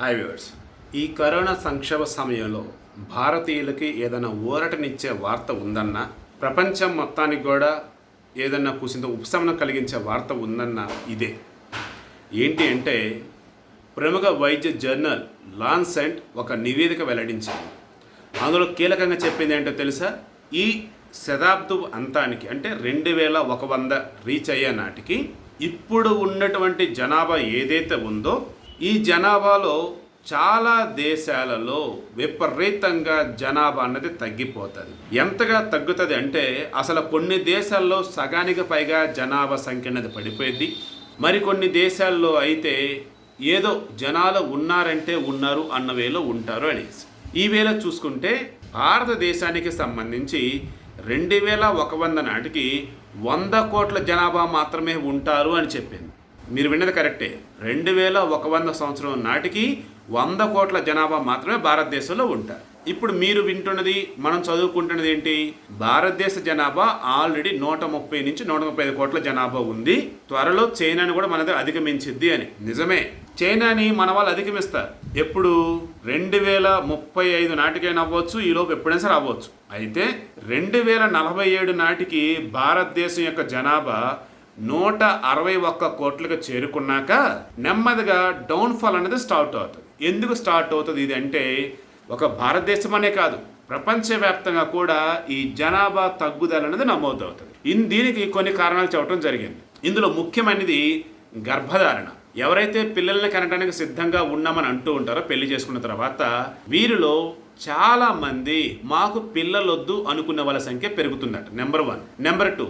Hi viewers ఈ corona సంక్షోభ సమయంలో భారతీయులకి ఏదైనా ఊరటనిచ్చే వార్త ఉందన్నా ప్రపంచం మొత్తానికి కూడా ఏదన్నా కూసింత ఉపశమనం కలిగించే వార్త ఉందన్నా ఇదే. ఏంటి అంటే ప్రముఖ వైద్య జర్నల్ లాన్సెంట్ ఒక నివేదిక వెల్లడించింది. అందులో కీలకంగా చెప్పింది ఏంటో తెలుసా? ఈ శతాబ్దు అంతానికి అంటే రెండు వేల ఒక వంద రీచ్ అయ్యే నాటికి ఇప్పుడు ఉన్నటువంటి జనాభా ఏదైతే ఉందో ఈ జనాభాలో చాలా దేశాలలో విపరీతంగా జనాభా అన్నది తగ్గిపోతుంది. ఎంతగా తగ్గుతుంది అంటే అసలు కొన్ని దేశాల్లో సగానికి పైగా జనాభా సంఖ్య అనేది పడిపోయింది మరికొన్ని దేశాల్లో అయితే ఏదో జనాలు ఉన్నారంటే ఉన్నారు అన్న వేలో ఉంటారు అనేసి. ఈ వేళ చూసుకుంటే భారతదేశానికి సంబంధించి రెండు వేల ఒక వంద నాటికి వంద కోట్ల జనాభా మాత్రమే ఉంటారు అని చెప్పింది. మీరు విన్నది కరెక్టే. రెండు వేల ఒక వంద సంవత్సరం నాటికి వంద కోట్ల జనాభా మాత్రమే భారతదేశంలో ఉంటారు. ఇప్పుడు మీరు వింటున్నది మనం చదువుకుంటున్నది ఏంటి? భారతదేశ జనాభా ఆల్రెడీ నూట ముప్పై నుంచి నూట ముప్పై ఐదు కోట్ల జనాభా ఉంది. త్వరలో చైనాని కూడా మనది అధిగమించిద్ది అని. నిజమే. చైనాని మన వాళ్ళు అధిగమిస్తారు. ఎప్పుడు? రెండు వేల ముప్పై ఐదు నాటికైనా అవ్వచ్చు ఈలోపు ఎప్పుడైనా సరే అవ్వచ్చు. అయితే రెండు వేల నలభై ఏడు నాటికి భారతదేశం యొక్క జనాభా నూట అరవై ఒక్క కోట్లకు చేరుకున్నాక నెమ్మదిగా డౌన్ఫాల్ అనేది స్టార్ట్ అవుతుంది. ఎందుకు స్టార్ట్ అవుతుంది ఇది అంటే ఒక భారతదేశం అనే కాదు ప్రపంచవ్యాప్తంగా కూడా ఈ జనాభా తగ్గుదల అనేది నమోదవుతుంది ఇన్ దీనికి కొన్ని కారణాలు చెప్పడం జరిగింది. ఇందులో ముఖ్యమైనది గర్భధారణ. ఎవరైతే పిల్లల్ని కనడానికి సిద్ధంగా ఉన్నామని అంటూ ఉంటారో పెళ్ళి చేసుకున్న తర్వాత వీరిలో చాలా మంది మాకు పిల్లలొద్దు అనుకున్న వాళ్ళ సంఖ్య పెరుగుతుందట. నెంబర్ వన్ నెంబర్ టూ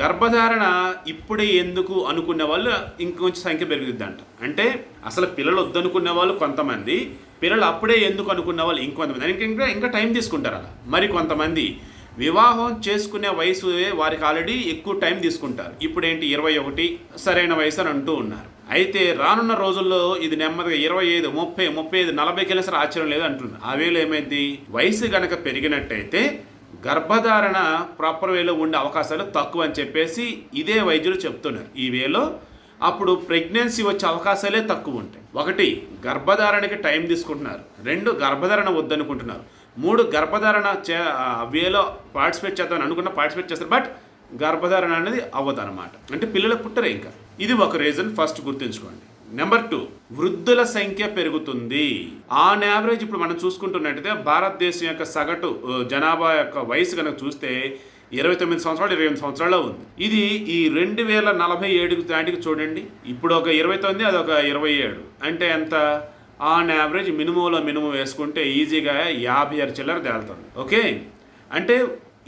గర్భధారణ ఇప్పుడే ఎందుకు అనుకునే వాళ్ళు ఇంకొంచెం సంఖ్య పెరుగుద్దంట. అంటే అసలు పిల్లలు వద్దనుకునే వాళ్ళు కొంతమంది పిల్లలు అప్పుడే ఎందుకు అనుకున్న వాళ్ళు ఇంకొంతమంది. ఇంకా ఇంకా ఇంకా టైం తీసుకుంటారు అలా. మరి కొంతమంది వివాహం చేసుకునే వయసు వారికి ఆల్రెడీ ఎక్కువ టైం తీసుకుంటారు. ఇప్పుడు ఏంటి ఇరవై ఒకటి సరైన వయసు అని అంటూ ఉన్నారు. అయితే రానున్న రోజుల్లో ఇది నెమ్మదిగా ఇరవై ఐదు ముప్పై ముప్పై ఐదు నలభైకి వెళ్ళిన సరే ఆశ్చర్యం లేదు అంటున్నారు. ఆ వేళ ఏమైంది? వయసు గనక పెరిగినట్టయితే గర్భధారణ ప్రాపర్ వేలో ఉండే అవకాశాలు తక్కువ అని చెప్పేసి ఇదే వైద్యులు చెప్తున్నారు. ఈ వేలో అప్పుడు ప్రెగ్నెన్సీ వచ్చే అవకాశాలే తక్కువ ఉంటాయి. ఒకటి గర్భధారణకి టైం తీసుకుంటున్నారు. రెండు గర్భధారణ వద్దనుకుంటున్నారు. మూడు గర్భధారణ చే వేలో పార్టిసిపేట్ చేద్దామని అనుకున్న పార్టిసిపేట్ చేస్తారు. బట్ గర్భధారణ అనేది అవ్వదు అనమాట అంటే పిల్లలు పుట్టరు ఇంకా. ఇది ఒక రీజన్ ఫస్ట్ గుర్తుంచుకోండి. నెంబర్ టూ వృద్ధుల సంఖ్య పెరుగుతుంది. ఆన్ యావరేజ్ ఇప్పుడు మనం చూసుకుంటున్నట్టయితే భారతదేశం యొక్క సగటు జనాభా యొక్క వయసు కనుక చూస్తే ఇరవై తొమ్మిది సంవత్సరాలు ఇరవై ఎనిమిది సంవత్సరాల్లో ఉంది. ఇది ఈ రెండు వేల నలభై ఏడుకి దాటికి చూడండి. ఇప్పుడు ఒక ఇరవై తొమ్మిది అది ఒక ఇరవై ఏడు. అంటే ఎంత? ఆన్ యావరేజ్ మినిమంలో మినిమం వేసుకుంటే ఈజీగా యాభై ఆరు చిల్లర తేలుతుంది. ఓకే? అంటే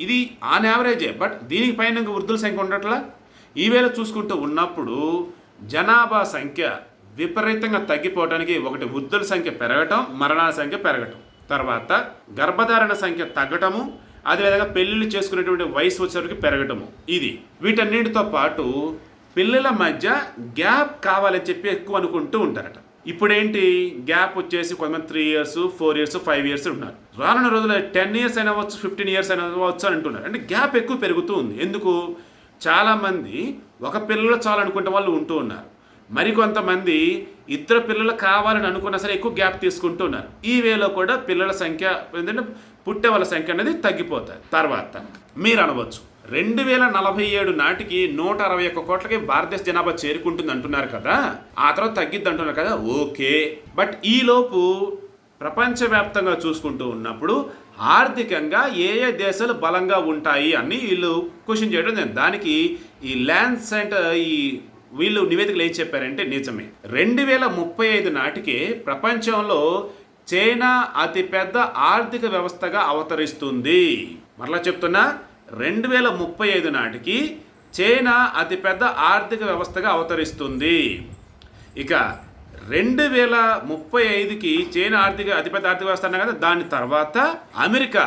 ఇది ఆన్ యావరేజే బట్ దీనికి పైన ఇంకా వృద్ధుల సంఖ్య ఉండట్లా? ఈవేళ చూసుకుంటూ ఉన్నప్పుడు జనాభా సంఖ్య విపరీతంగా తగ్గిపోవడానికి ఒకటి వృద్ధుల సంఖ్య పెరగటం మరణాల సంఖ్య పెరగటం. తర్వాత గర్భధారణ సంఖ్య తగ్గటము అదేవిధంగా పెళ్ళిళ్ళు చేసుకునేటువంటి వయసు వచ్చేసరికి పెరగటము. ఇది వీటన్నిటితో పాటు పిల్లల మధ్య గ్యాప్ కావాలని చెప్పి ఎక్కువ అనుకుంటూ ఉంటారట. ఇప్పుడేంటి? గ్యాప్ వచ్చేసి కొంతమంది three years four years five years ఉన్నారు. రానున్న రోజుల్లో టెన్ ఇయర్స్ అయినా అవ్వచ్చు ఫిఫ్టీన్ ఇయర్స్ అయినా అవ్వచ్చు అని అంటున్నారు. అంటే గ్యాప్ ఎక్కువ పెరుగుతూ ఉంది. ఎందుకు? చాలామంది ఒక పిల్లలు చాలు వాళ్ళు ఉంటూ ఉన్నారు. మరికొంతమంది ఇద్దరు పిల్లలు కావాలని అనుకున్నా సరే ఎక్కువ గ్యాప్ తీసుకుంటూ ఉన్నారు. ఈ వేలో కూడా పిల్లల సంఖ్య ఏంటంటే పుట్టే వాళ్ళ సంఖ్య అనేది తగ్గిపోతుంది తర్వాత మీరు అనవచ్చు రెండు వేల నలభై ఏడు నాటికి నూట అరవై ఒక్క కోట్లకి భారతదేశ జనాభా చేరుకుంటుంది అంటున్నారు కదా. ఆ తర్వాత తగ్గిద్ది అంటున్నారు కదా. ఓకే. బట్ ఈలోపు ప్రపంచవ్యాప్తంగా చూసుకుంటూ ఉన్నప్పుడు ఆర్థికంగా ఏ ఏ దేశాలు బలంగా ఉంటాయి అని వీళ్ళు క్వశ్చన్ చేయడం దానికి ఈ ల్యాండ్ సెంటర్ ఈ వీళ్ళు నివేదికలు ఏం చెప్పారంటే నిజమే. రెండు వేల ముప్పై ఐదు నాటికే ప్రపంచంలో చైనా అతిపెద్ద ఆర్థిక వ్యవస్థగా అవతరిస్తుంది. మరలా చెప్తున్నా రెండు వేల ముప్పై ఐదు నాటికి చైనా అతిపెద్ద ఆర్థిక వ్యవస్థగా అవతరిస్తుంది. ఇక రెండు వేల ముప్పై ఐదుకి చైనా ఆర్థిక అతిపెద్ద ఆర్థిక వ్యవస్థ అన్నా కదా దాని తర్వాత అమెరికా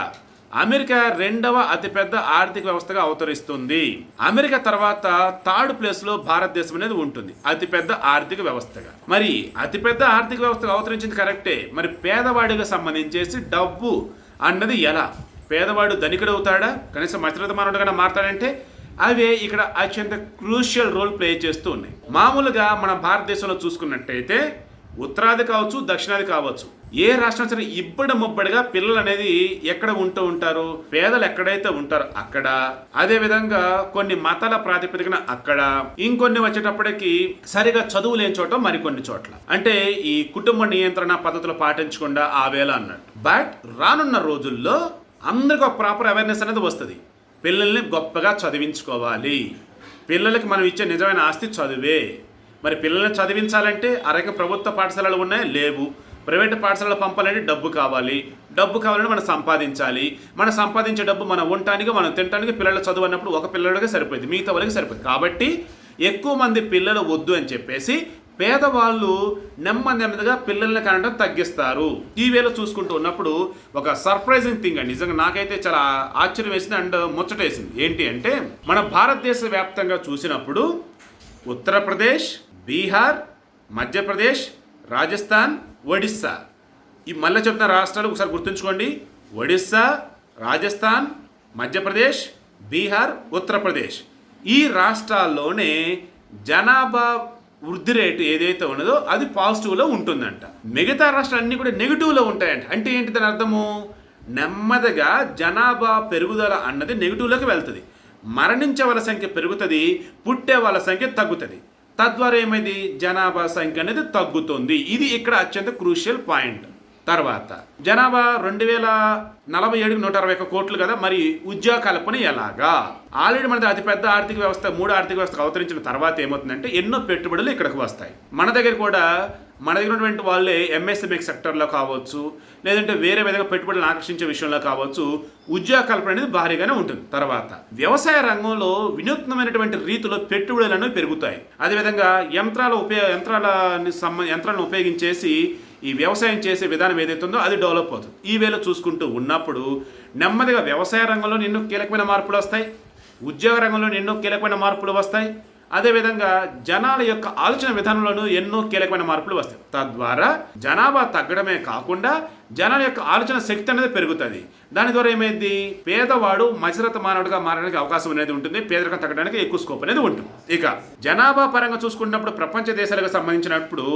అమెరికా రెండవ అతిపెద్ద ఆర్థిక వ్యవస్థగా అవతరిస్తుంది. అమెరికా తర్వాత థర్డ్ ప్లేస్లో భారతదేశం అనేది ఉంటుంది. అతిపెద్ద ఆర్థిక వ్యవస్థగా. మరి అతిపెద్ద ఆర్థిక వ్యవస్థగా అవతరించింది కరెక్టే. మరి పేదవాడికి సంబంధించేసి డబ్బు అన్నది ఎలా? పేదవాడు ధనికుడు అవుతాడా? కనీసం మధ్యతరగతి మానవుడుగా మారతాడంటే? అవే ఇక్కడ అత్యంత క్రూషియల్ రోల్ ప్లే చేస్తూ ఉన్నాయి. మామూలుగా మన భారతదేశంలో చూసుకున్నట్టయితే ఉత్తరాది కావచ్చు దక్షిణాది కావచ్చు. ఏ రాష్ట్రం సరే ఇబ్బడి ముబ్బడిగా పిల్లలు అనేది ఎక్కడ ఉంటూ ఉంటారు? పేదలు ఎక్కడైతే ఉంటారో అక్కడ. అదే విధంగా కొన్ని మతాల ప్రాతిపదికన అక్కడ. ఇంకొన్ని వచ్చేటప్పటికి సరిగా చదువు లేని చోట మరికొన్ని చోట్ల. అంటే ఈ కుటుంబ నియంత్రణ పద్ధతులు పాటించకుండా ఆ వేళ అన్నట్టు. బట్ రానున్న రోజుల్లో అందరికి ఒక ప్రాపర్ అవేర్నెస్ అనేది వస్తుంది. పిల్లల్ని గొప్పగా చదివించుకోవాలి. పిల్లలకి మనం ఇచ్చే నిజమైన ఆస్తి చదువే. మరి పిల్లల్ని చదివించాలంటే అరగ ప్రభుత్వ పాఠశాలలు ఉన్నాయి లేవు. ప్రైవేట్ పాఠశాలలో పంపాలంటే డబ్బు కావాలి. డబ్బు కావాలంటే మనం సంపాదించాలి. మనం సంపాదించే డబ్బు మనం ఉండటానికి మనం తినడానికి పిల్లల చదువు అన్నప్పుడు ఒక పిల్లడికి సరిపోయింది మిగతా వాళ్ళకి సరిపోయింది. కాబట్టి ఎక్కువ మంది పిల్లలు వద్దు అని చెప్పేసి పేదవాళ్ళు నెమ్మది నెమ్మదిగా పిల్లల్ని కనడం తగ్గిస్తారు. ఈ వేళ చూసుకుంటూ ఉన్నప్పుడు ఒక సర్ప్రైజింగ్ థింగ్ అండి. నిజంగా నాకైతే చాలా ఆశ్చర్యం వేసింది అండ్ ముచ్చటేసింది. ఏంటి అంటే మన భారతదేశ వ్యాప్తంగా చూసినప్పుడు ఉత్తరప్రదేశ్ బీహార్ మధ్యప్రదేశ్ రాజస్థాన్ ఒడిస్సా. ఈ మళ్ళీ చెప్తున్న రాష్ట్రాలు ఒకసారి గుర్తుంచుకోండి. ఒడిస్సా రాజస్థాన్ మధ్యప్రదేశ్ బీహార్ ఉత్తరప్రదేశ్. ఈ రాష్ట్రాల్లోనే జనాభా వృద్ధి రేటు ఏదైతే ఉన్నదో అది పాజిటివ్లో ఉంటుందంట. మిగతా రాష్ట్రాలన్నీ కూడా నెగిటివ్లో ఉంటాయంట. అంటే ఏంటి దాని అర్థము? నెమ్మదిగా జనాభా పెరుగుదల అన్నది నెగిటివ్లోకి వెళ్తుంది. మరణించే వాళ్ళ సంఖ్య పెరుగుతుంది పుట్టే వాళ్ళ సంఖ్య తగ్గుతుంది. తద్వారా ఏమైంది? జనాభా సంఖ్య అనేది తగ్గుతుంది. ఇది ఇక్కడ అత్యంత క్రూషియల్ పాయింట్. తర్వాత జనాభా రెండు వేల నలభై ఏడుకి నూట అరవై ఒక్క కోట్లు కదా మరి ఉద్యోగ కల్పన ఎలాగా? ఆల్రెడీ మనది అతిపెద్ద ఆర్థిక వ్యవస్థ మూడు ఆర్థిక వ్యవస్థ అవతరించిన తర్వాత ఏమవుతుందంటే ఎన్నో పెట్టుబడులు ఇక్కడికి వస్తాయి. మన దగ్గర కూడా మన దగ్గర ఉన్నటువంటి వాళ్ళే ఎంఎస్ఎంఈ సెక్టర్లో కావచ్చు లేదంటే వేరే విధంగా పెట్టుబడులను ఆకర్షించే విషయంలో కావచ్చు ఉద్యోగ కల్పన అనేది భారీగానే ఉంటుంది. తర్వాత వ్యవసాయ రంగంలో వినూత్నమైనటువంటి రీతిలో పెట్టుబడులు అనేవి పెరుగుతాయి. అదేవిధంగా యంత్రాల ఉపయోగ యంత్రాలని సంబ యంత్రాలను ఉపయోగించేసి ఈ వ్యవసాయం చేసే విధానం ఏదైతే ఉందో అది డెవలప్ అవుతుంది. ఈ వేళ చూసుకుంటూ ఉన్నప్పుడు నెమ్మదిగా వ్యవసాయ రంగంలో ఎన్నో కీలకమైన మార్పులు వస్తాయి. ఉద్యోగ రంగంలో ఎన్నో కీలకమైన మార్పులు వస్తాయి. అదేవిధంగా జనాల యొక్క ఆలోచన విధానంలోనూ ఎన్నో కీలకమైన మార్పులు వస్తాయి. తద్వారా జనాభా తగ్గడమే కాకుండా జనాల యొక్క ఆలోచన శక్తి అనేది పెరుగుతుంది. దాని ద్వారా ఏమైంది? పేదవాడు మధ్యరత మానవుడిగా మారడానికి అవకాశం అనేది ఉంటుంది. పేదరికం తగ్గడానికి ఎక్కువ స్కోప్ అనేది ఉంటుంది. ఇక జనాభా పరంగా చూసుకున్నప్పుడు ప్రపంచ దేశాలకు సంబంధించినప్పుడు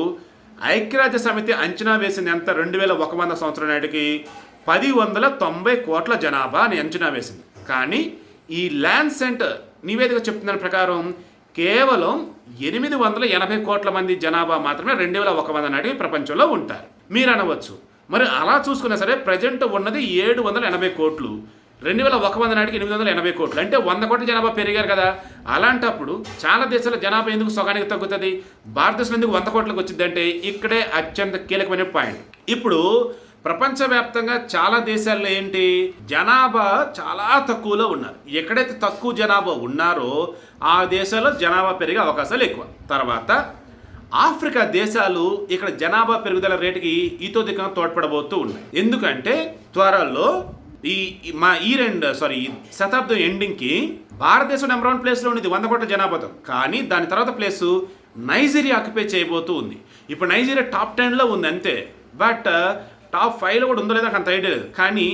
ఐక్యరాజ్య సమితి అంచనా వేసింది ఎంత? రెండు వేల ఒక వంద సంవత్సరం నాటికి పది వందల తొంభై కోట్ల జనాభా అని అంచనా వేసింది. కానీ ఈ ల్యాండ్ సెంటర్ నివేదిక చెప్తున్న ప్రకారం కేవలం ఎనిమిది వందల ఎనభై కోట్ల మంది జనాభా మాత్రమే రెండు వేల ఒక వంద నాటికి ప్రపంచంలో ఉంటారు. మీరు అనవచ్చు మరి అలా చూసుకున్నా సరే ప్రజెంట్ ఉన్నది ఏడు వందల ఎనభై కోట్లు. రెండు వేల ఒక వంద నాటికి ఎనిమిది వందల ఎనభై కోట్లు. అంటే వంద కోట్ల జనాభా పెరిగారు కదా. అలాంటప్పుడు చాలా దేశాల జనాభా ఎందుకు సగానికి తగ్గుతుంది? భారతదేశం ఎందుకు వంద కోట్లకు వచ్చిందంటే ఇక్కడే అత్యంత కీలకమైన పాయింట్. ఇప్పుడు ప్రపంచవ్యాప్తంగా చాలా దేశాల్లో ఏంటి? జనాభా చాలా తక్కువలో ఉన్నారు. ఎక్కడైతే తక్కువ జనాభా ఉన్నారో ఆ దేశాల్లో జనాభా పెరిగే అవకాశాలు ఎక్కువ. తర్వాత ఆఫ్రికా దేశాలు ఇక్కడ జనాభా పెరుగుదల రేటుకి ఈతోదికంగా తోడ్పడబోతూ ఉన్నాయి. ఎందుకంటే త్వరలో ఈ మా ఈ రెండు సారీ ఈ శతాబ్దం ఎండింగ్కి భారతదేశం నెంబర్ వన్ ప్లేస్లో ఉండేది వంద కోట్ల జనాభాతో. కానీ దాని తర్వాత ప్లేస్ నైజీరియా ఆక్యుపై చేయబోతూ ఉంది. ఇప్పుడు నైజీరియా టాప్ టెన్లో ఉంది అంతే. బట్ టాప్ ఫైవ్లో కూడా ఉందో లేదో అంత ఐడియా లేదు. కానీ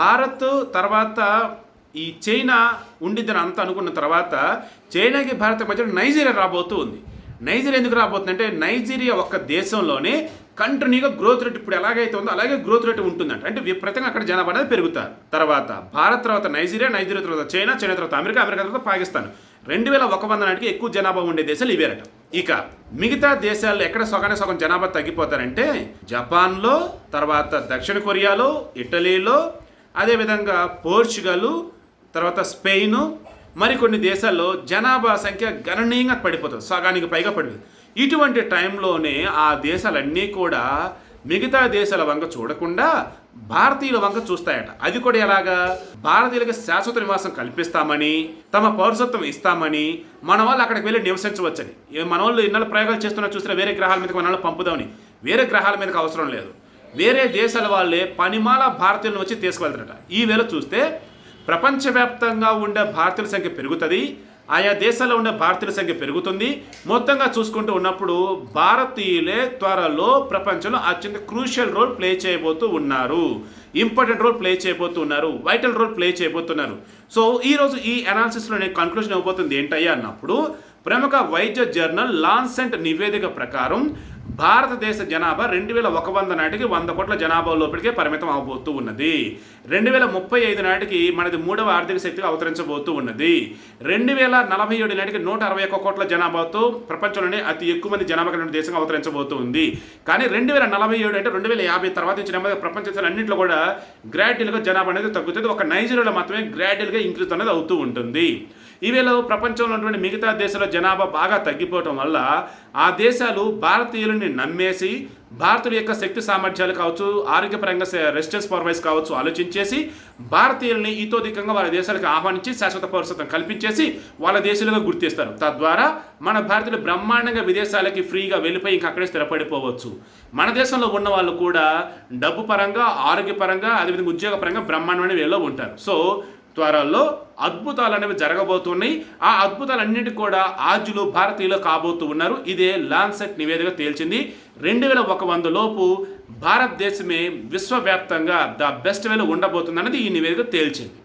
భారత్ తర్వాత ఈ చైనా ఉండిద్దని అంత అనుకున్న తర్వాత చైనాకి భారత్ మధ్య నైజీరియా రాబోతూ ఉంది. నైజీరియా ఎందుకు రాబోతుంది అంటే నైజీరియా ఒక్క దేశంలోనే కంటిన్యూగా గ్రోత్ రేట్ ఇప్పుడు ఎలాగైతే ఉందో అలాగే గ్రోత్ రేట్ ఉంటుందంట. అంటే విపరీతంగా అక్కడ జనాభా అనేది పెరుగుతారు. తర్వాత భారత్ తర్వాత నైజీరియా నైజీరియా తర్వాత చైనా చైనా తర్వాత అమెరికా అమెరికా తర్వాత పాకిస్తాన్. రెండు వేల ఒక వంద నాటికి ఎక్కువ జనాభా ఉండే దేశాలు ఇవేరట. ఇక మిగతా దేశాల్లో ఎక్కడ సగానే సగం జనాభా తగ్గిపోతారంటే జపాన్లో తర్వాత దక్షిణ కొరియాలో ఇటలీలో అదేవిధంగా పోర్చుగల్ తర్వాత స్పెయిన్ మరికొన్ని దేశాల్లో జనాభా సంఖ్య గణనీయంగా పడిపోతుంది సగానికి పైగా పడిపోతుంది. ఇటువంటి టైంలోనే ఆ దేశాలన్నీ కూడా మిగతా దేశాల వంక చూడకుండా భారతీయుల వంక చూస్తాయట. అది కూడా ఎలాగా? భారతీయులకు శాశ్వత నివాసం కల్పిస్తామని తమ పౌరసత్వం ఇస్తామని మన వాళ్ళు అక్కడికి వెళ్ళి నివసించవచ్చని. మన వాళ్ళు ఇన్నాళ్ళు ప్రయోగాలు చేస్తున్నా చూస్తే వేరే గ్రహాల మీదకి మన వాళ్ళు పంపుదామని. వేరే గ్రహాల మీదకి అవసరం లేదు. వేరే దేశాల వాళ్ళే పనిమాల భారతీయులను వచ్చి తీసుకువెళ్తారట. ఈ వేళ చూస్తే ప్రపంచవ్యాప్తంగా ఉండే భారతీయుల సంఖ్య పెరుగుతుంది. ఆయా దేశాల్లో ఉండే భారతీయుల సంఖ్య పెరుగుతుంది. మొత్తంగా చూసుకుంటూ ఉన్నప్పుడు భారతీయులే త్వరలో ప్రపంచంలో అత్యంత క్రూషియల్ రోల్ ప్లే చేయబోతూ ఉన్నారు. ఇంపార్టెంట్ రోల్ ప్లే చేయబోతూ ఉన్నారు. వైటల్ రోల్ ప్లే చేయబోతున్నారు. సో ఈరోజు ఈ అనాలిసిస్లో నేను కన్క్లూజన్ ఇవ్వబోతుంది. ఏంటయ్యా అన్నప్పుడు ప్రముఖ వైద్య జర్నల్ లాన్సెంట్ నివేదిక ప్రకారం భారతదేశ జనాభా రెండు వేల ఒక వంద నాటికి వంద కోట్ల జనాభా లోపలికే పరిమితం అవబోతూ ఉన్నది. రెండు వేల ముప్పై ఐదు నాటికి మనది మూడవ ఆర్థిక శక్తిగా అవతరించబోతూ ఉన్నది. రెండు వేల నలభై ఏడు నాటికి నూట అరవై ఒక్క కోట్ల జనాభాతో ప్రపంచంలోనే అతి ఎక్కువ మంది జనాభా కలిగిన దేశంగా అవతరించబోతూ ఉంది. కానీ రెండు వేల నలభై ఏడు అంటే రెండు వేల యాభై తర్వాత నుంచి నెమ్మదిగా ప్రపంచ దేశాలు అన్నింటిలో కూడా గ్రాడ్యువల్గా జనాభా అనేది తగ్గుతుంది. ఒక నైజీరియాలో మాత్రమే గ్రాడ్యువల్గా ఇంక్రీజ్ అనేది అవుతూ ఉంటుంది. ఈవేళ ప్రపంచంలో ఉన్నటువంటి మిగతా దేశాల జనాభా బాగా తగ్గిపోవటం వల్ల ఆ దేశాలు భారతీయులని నమ్మేసి భారతీయుల యొక్క శక్తి సామర్థ్యాలు కావచ్చు ఆరోగ్యపరంగా రెసిస్టెన్స్ పర్వైస్ కావచ్చు ఆలోచించేసి భారతీయుల్ని ఇతోధికంగా వాళ్ళ దేశాలకు ఆహ్వానించి శాశ్వత పౌరసత్వం కల్పించేసి వాళ్ళ దేశాలుగా గుర్తిస్తారు. తద్వారా మన భారతీయులు బ్రహ్మాండంగా విదేశాలకి ఫ్రీగా వెళ్ళిపోయి ఇంకా అక్కడే స్థిరపడిపోవచ్చు. మన దేశంలో ఉన్న వాళ్ళు కూడా డబ్బు పరంగా ఆరోగ్యపరంగా అదేవిధంగా ఉద్యోగపరంగా బ్రహ్మాండమైన వేలో ఉంటారు. సో త్వరలో అద్భుతాలు అనేవి జరగబోతున్నాయి. ఆ అద్భుతాలన్నిటి కూడా ఆర్జులు భారతీయులు కాబోతూ ఉన్నారు. ఇదే లాన్సెట్ నివేదిక తేల్చింది. రెండు వేల ఒక వంద లోపు భారతదేశమే విశ్వవ్యాప్తంగా ద బెస్ట్ వేలో ఉండబోతుందన్నది ఈ నివేదిక తేల్చింది.